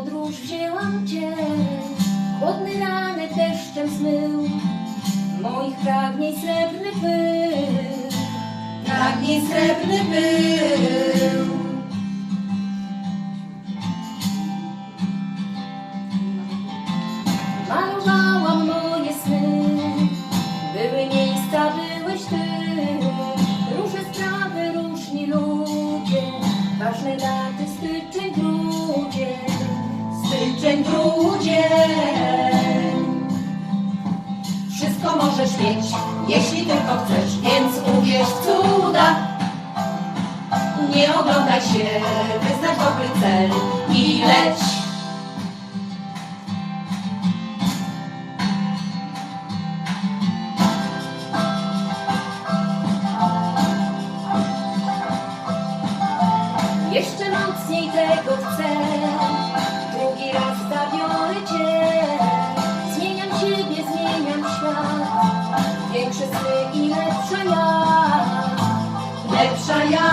podróż wzięłam cię, chłodny ranek deszczem zmył, moich pragnień srebrny pył, Pragnie srebrny był. malowałam moje sny, były miejsca, byłeś ty, różne sprawy, różni ludzie, ważne daty, styczeń, grudzień. Grudzień. Wszystko możesz mieć, jeśli tylko chcesz, więc uwierz w cuda. Nie oglądaj się, wyznacz dobry cel i leć. Jeszcze mocniej tego chcę, raz zabiorę. Zmieniam siebie, zmieniam świat, większe sny i lepsza ja. Lepsza ja.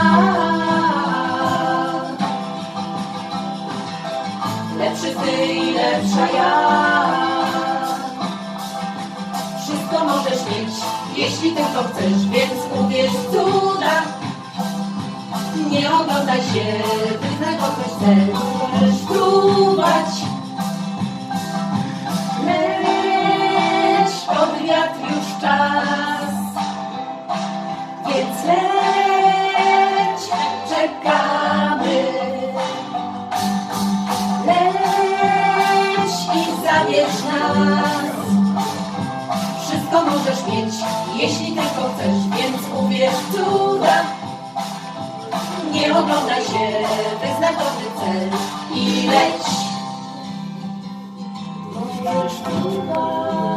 Lepszy ty i lepsza ja. Wszystko możesz mieć, jeśli tylko chcesz, więc uwierz w cuda. Nie oglądaj się, wyznaj ktoś cel, Wszystko możesz mieć, jeśli tylko chcesz, więc uwierz cuda. Nie oglądaj się, wyznaj dobry cel i leć. Możesz próbować.